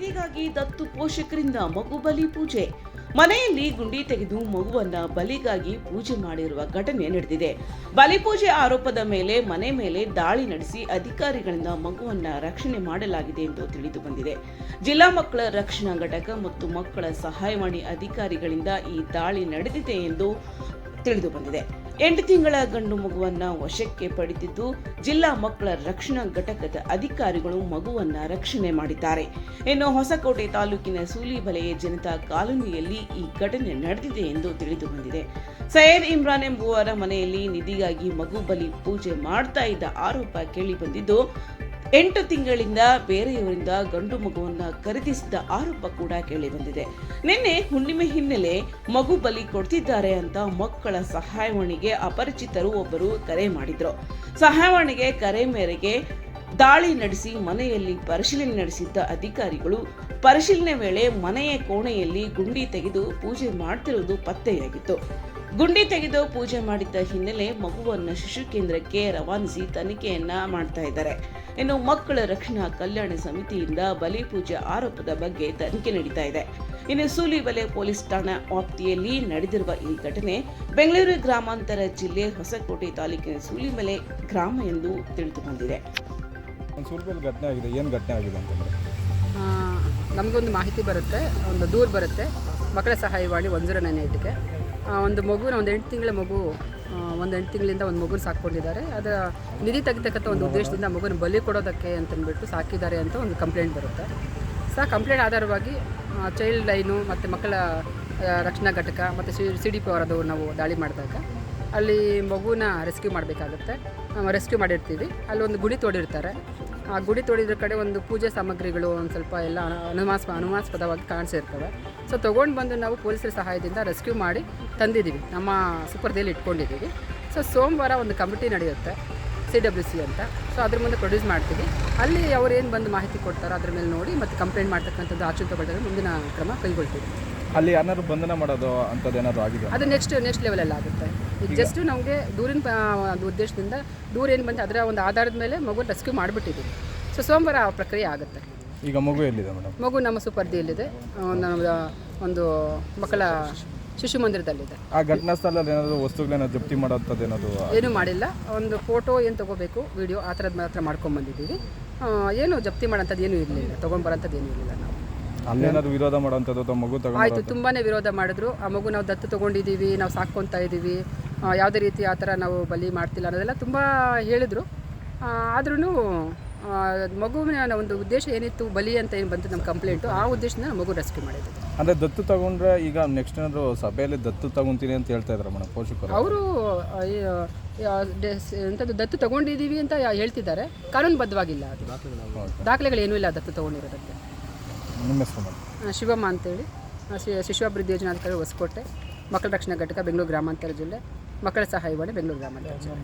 ನಿಧಿಗಾಗಿ ದತ್ತು ಪೋಷಕರಿಂದ ಮಗು ಬಲಿ ಪೂಜೆ. ಮನೆಯಲ್ಲಿ ಗುಂಡಿ ತೆಗೆದು ಮಗುವನ್ನ ಬಲಿಗಾಗಿ ಪೂಜೆ ಮಾಡಿರುವ ಘಟನೆ ನಡೆದಿದೆ. ಬಲಿಪೂಜೆ ಆರೋಪದ ಮೇಲೆ ಮನೆ ಮೇಲೆ ದಾಳಿ ನಡೆಸಿ ಅಧಿಕಾರಿಗಳಿಂದ ಮಗುವನ್ನ ರಕ್ಷಣೆ ಮಾಡಲಾಗಿದೆ ಎಂದು ತಿಳಿದು ಬಂದಿದೆ. ಜಿಲ್ಲಾ ಮಕ್ಕಳ ರಕ್ಷಣಾ ಘಟಕ ಮತ್ತು ಮಕ್ಕಳ ಸಹಾಯವಾಣಿ ಅಧಿಕಾರಿಗಳಿಂದ ಈ ದಾಳಿ ನಡೆದಿದೆ ಎಂದು ತಿಳಿದು ಬಂದಿದೆ. ಎಂಟು ತಿಂಗಳ ಗಂಡು ಮಗುವನ್ನ ವಶಕ್ಕೆ ಪಡೆದಿದ್ದು, ಜಿಲ್ಲಾ ಮಕ್ಕಳ ರಕ್ಷಣಾ ಘಟಕದ ಅಧಿಕಾರಿಗಳು ಮಗುವನ್ನ ರಕ್ಷಣೆ ಮಾಡಿದ್ದಾರೆ. ಇನ್ನು ಹೊಸಕೋಟೆ ತಾಲೂಕಿನ ಸೂಲಿಬಲೆಯ ಜನತಾ ಕಾಲೋನಿಯಲ್ಲಿ ಈ ಘಟನೆ ನಡೆದಿದೆ ಎಂದು ತಿಳಿದು ಬಂದಿದೆ. ಸೈಯದ್ ಇಮ್ರಾನ್ ಎಂಬುವರ ಮನೆಯಲ್ಲಿ ನಿಧಿಗಾಗಿ ಮಗು ಬಲಿ ಪೂಜೆ ಮಾಡ್ತಾ ಇದ್ದ ಆರೋಪ ಕೇಳಿ ಬಂದಿದ್ದು ಎಂಟು ತಿಂಗಳಿಂದ ಬೇರೆಯವರಿಂದ ಗಂಡು ಮಗುವನ್ನು ಖರೀದಿಸಿದ ಆರೋಪ ಕೂಡ ಕೇಳಿಬಂದಿದೆ ನಿನ್ನೆ ಹುಣ್ಣಿಮೆ ಹಿನ್ನೆಲೆ ಮಗು ಬಲಿ ಕೊಡ್ತಿದ್ದಾರೆ ಅಂತ ಮಕ್ಕಳ ಸಹಾಯವಾಣಿಗೆ ಅಪರಿಚಿತರು ಒಬ್ಬರು ಕರೆ ಮಾಡಿದ್ರು. ಸಹಾಯವಾಣಿಗೆ ಕರೆ ಮೇರೆಗೆ ದಾಳಿ ನಡೆಸಿ ಮನೆಯಲ್ಲಿ ಪರಿಶೀಲನೆ ನಡೆಸಿದ್ದ ಅಧಿಕಾರಿಗಳು ಪರಿಶೀಲನೆ ವೇಳೆ ಮನೆಯ ಕೋಣೆಯಲ್ಲಿ ಗುಂಡಿ ತೆಗೆದು ಪೂಜೆ ಮಾಡ್ತಿರುವುದು ಪತ್ತೆಯಾಗಿತ್ತು. ಗುಂಡಿ ತೆಗೆದು ಪೂಜೆ ಮಾಡಿದ್ದ ಹಿನ್ನೆಲೆ ಮಗುವನ್ನು ಶಿಶು ಕೇಂದ್ರಕ್ಕೆ ರವಾನಿಸಿ ತನಿಖೆಯನ್ನ ಮಾಡ್ತಾ ಇದ್ದಾರೆ. ಇನ್ನು ಮಕ್ಕಳ ರಕ್ಷಣಾ ಕಲ್ಯಾಣ ಸಮಿತಿಯಿಂದ ಬಲಿ ಪೂಜೆ ಆರೋಪದ ಬಗ್ಗೆ ತನಿಖೆ ನಡೀತಾ ಇದೆ. ಇನ್ನು ಸೂಲಿಬಲೆ ಪೊಲೀಸ್ ಠಾಣಾ ವ್ಯಾಪ್ತಿಯಲ್ಲಿ ನಡೆದಿರುವ ಈ ಘಟನೆ ಬೆಂಗಳೂರು ಗ್ರಾಮಾಂತರ ಜಿಲ್ಲೆ ಹೊಸಕೋಟೆ ತಾಲೂಕಿನ ಸೂಲಿಮಲೆ ಗ್ರಾಮ ಎಂದು ತಿಳಿದು ಬಂದಿದೆ. ಘಟನೆ ಆಗಿದೆ. ಏನು ಘಟನೆ ಆಗಿದೆ ಅಂತಂದರೆ? ನಮಗೊಂದು ಮಾಹಿತಿ ಬರುತ್ತೆ ಒಂದು ದೂರು ಬರುತ್ತೆ. ಮಕ್ಕಳ ಸಹಾಯವಾಣಿ ಒನ್ ಜೀರೋ ನೈನ್ ಏಯ್ಟ್ಗೆ. ಒಂದು ಮಗುನ ಒಂದು ಎಂಟು ತಿಂಗಳ ಮಗು ಒಂದು ಎಂಟು ತಿಂಗಳಿಂದ ಒಂದು ಮಗುನ ಸಾಕೊಂಡಿದ್ದಾರೆ ಅದರ ನಿಧಿ ತೆಗಿತಕ್ಕಂಥ ಒಂದು ಉದ್ದೇಶದಿಂದ ಮಗುನ ಬಲಿ ಕೊಡೋದಕ್ಕೆ ಅಂತಂದ್ಬಿಟ್ಟು ಸಾಕಿದ್ದಾರೆ ಅಂತ ಒಂದು ಕಂಪ್ಲೇಂಟ್ ಬರುತ್ತೆ. ಸೊ ಕಂಪ್ಲೇಂಟ್ ಆಧಾರವಾಗಿ ಚೈಲ್ಡ್ ಲೈನು ಮತ್ತು ಮಕ್ಕಳ ರಕ್ಷಣಾ ಘಟಕ ಮತ್ತು ಸಿ ಸಿ ಡಿ ಪಿ ಅವರದು ನಾವು ದಾಳಿ ಮಾಡಿದಾಗ, ಅಲ್ಲಿ ಮಗುನ ರೆಸ್ಕ್ಯೂ ಮಾಡಬೇಕಾಗುತ್ತೆ. ರೆಸ್ಕ್ಯೂ ಮಾಡಿರ್ತೀವಿ. ಅಲ್ಲಿ ಒಂದು ಗುಡಿ ತೋಡಿರ್ತಾರೆ. ಆ ಗುಡಿ ತೋಡಿದ್ರ ಕಡೆ ಒಂದು ಪೂಜೆ ಸಾಮಗ್ರಿಗಳು ಒಂದು ಸ್ವಲ್ಪ ಎಲ್ಲ ಅನುಮಾಸ್, ಅನುಮಾಸ್ಪದವಾಗಿ ಕಾಣಿಸಿರ್ತವೆ. ಸೊ ತೊಗೊಂಡು ಬಂದು ನಾವು ಪೊಲೀಸರ ಸಹಾಯದಿಂದ ರೆಸ್ಕ್ಯೂ ಮಾಡಿ ತಂದಿದ್ದೀವಿ ನಮ್ಮ ಸುಪರ್ದಿಯಲ್ಲಿ ಇಟ್ಕೊಂಡಿದ್ದೀವಿ ಸೊ ಸೋಮವಾರ ಒಂದು ಕಮಿಟಿ ನಡೆಯುತ್ತೆ ಸಿ ಡಬ್ಲ್ಯೂ ಸಿ ಅಂತ. ಸೊ ಅದ್ರ ಮುಂದೆ ಪ್ರೊಡ್ಯೂಸ್ ಮಾಡ್ತೀವಿ. ಅಲ್ಲಿ ಅವ್ರು ಏನು ಬಂದು ಮಾಹಿತಿ ಕೊಡ್ತಾರೋ ಅದ್ರ ಮೇಲೆ ನೋಡಿ ಮತ್ತು ಕಂಪ್ಲೇಂಟ್ ಮಾಡ್ತಕ್ಕಂಥದ್ದು ಆಚೆ ತಗೊಳ್ತಾರೆ ಮುಂದಿನ ಕ್ರಮ ಕೈಗೊಳ್ತೀವಿ. ಅಲ್ಲಿ ಯಾರು ಬಂಧನ ಮಾಡೋದು ಅಂಥದ್ದು ಏನಾದ್ರು ಆಗಿದೆ ಅದು ನೆಕ್ಸ್ಟ್ ನೆಕ್ಸ್ಟ್ ಲೆವೆಲಲ್ಲಿ ಆಗುತ್ತೆ. ಈಗ ಜಸ್ಟ್ ನಮಗೆ ದೂರಿನ ಒಂದು ಉದ್ದೇಶದಿಂದ ದೂರ ಏನು ಬಂತು ಅದರ ಒಂದು ಆಧಾರದ ಮೇಲೆ ಮಗು ರೆಸ್ಕ್ಯೂ ಮಾಡಿಬಿಟ್ಟಿದ್ದೀವಿ ಸೊ ಸೋಮವಾರ ಆ ಪ್ರಕ್ರಿಯೆ ಆಗುತ್ತೆ. ಈಗ ಮಗು ಎಲ್ಲಿದೆ ಮೇಡಮ್? ಮಗು ನಮ್ಮ ಸುಪರ್ದಿಯಲ್ಲಿದೆ. ನಮ್ಮ ಒಂದು ಮಕ್ಕಳ ಶಿಶು ಮಂದಿರದಲ್ಲಿದೆ. ಆ ಘಟನಾ ಸ್ಥಳದಲ್ಲಿ ಏನಾದರೂ ವಸ್ತುಗಳನ್ನ ಜಪ್ತಿ ಮಾಡೋಂಥದ್ದು ಏನಾದರೂ ಏನೂ ಮಾಡಿಲ್ಲ. ಒಂದು ಫೋಟೋ ಏನು ತಗೋಬೇಕು ವಿಡಿಯೋ ಆ ಥರದ್ದು ಮಾತ್ರ ಮಾಡ್ಕೊಂಬಂದಿದ್ದೀವಿ. ಏನು ಜಪ್ತಿ ಮಾಡೋಂಥದ್ದು ಏನೂ ಇರಲಿಲ್ಲ ತೊಗೊಂಡ್ಬರೋಂಥದ್ದು ಏನೂ ಇರಲಿಲ್ಲ ನಾವು. ಅಲ್ಲೇನಾದ್ರು ವಿರೋಧ ಮಾಡುವಂಥದ್ದು ಅಥವಾ ಮಗು ತಗೊಂಡು ಆಯಿತು ತುಂಬಾ ವಿರೋಧ ಮಾಡಿದ್ರು. ಆ ಮಗು ನಾವು ದತ್ತು ತಗೊಂಡಿದ್ದೀವಿ ನಾವು ಸಾಕೊಂತಾ ಇದ್ದೀವಿ ಆ, ಯಾವುದೇ ರೀತಿ ಆ ಥರ ನಾವು ಬಲಿ ಮಾಡ್ತಿಲ್ಲ ಅನ್ನೋದೆಲ್ಲ ತುಂಬ ಹೇಳಿದರು. ಆದ್ರೂ ಮಗುವಿನ ಒಂದು ಉದ್ದೇಶ ಏನಿತ್ತು ಬಲಿ ಅಂತ ಏನು ಬಂತು ನಮ್ಮ ಕಂಪ್ಲೇಂಟು ಆ ಉದ್ದೇಶದಿಂದ ನಾವು ಮಗು ರೆಸ್ಕ್ಯೂ ಮಾಡಿದ್ದು ಅಂದರೆ ದತ್ತು ತಗೊಂಡ್ರೆ ಈಗ ನೆಕ್ಸ್ಟ್ ಏನಾದ್ರು ಸಭೆಯಲ್ಲಿ ದತ್ತು ತಗೊಂತೀನಿ ಅಂತ ಹೇಳ್ತಾ ಇದ್ದಾರೆ ಮೇಡಮ್ ಪೋಷಕರು. ಅವರು ಎಂಥದ್ದು ದತ್ತು ತಗೊಂಡಿದ್ದೀವಿ ಅಂತ ಯಾ- ಹೇಳ್ತಿದ್ದಾರೆ. ಕಾನೂನುಬದ್ಧವಾಗಿಲ್ಲ ಅದು. ದಾಖಲೆಗಳು ಏನೂ ಇಲ್ಲ ದತ್ತು ತೊಗೊಂಡಿರೋದಕ್ಕೆ. ನಿಮ್ಮ ಹೆಸರು ಮೇಡಮ್? ಶಿವಮ್ಮ ಅಂತೇಳಿ. ಶಿಶು ಅಭಿವೃದ್ಧಿ ಶಿಶುಅಭಿವೃದ್ಧಿ ಯೋಜನಾಧಿಕಾರಿ ಹೊಸಕೋಟೆ. ಮಕ್ಕಳ ರಕ್ಷಣಾ ಘಟಕ ಬೆಂಗಳೂರು ಗ್ರಾಮಾಂತರ ಜಿಲ್ಲೆ. ಮಕ್ಕಳ ಸಹಾಯವಾಣಿ ಬೆಂಗಳೂರು ಗ್ರಾಮಾಂತರ ಜಿಲ್ಲೆ.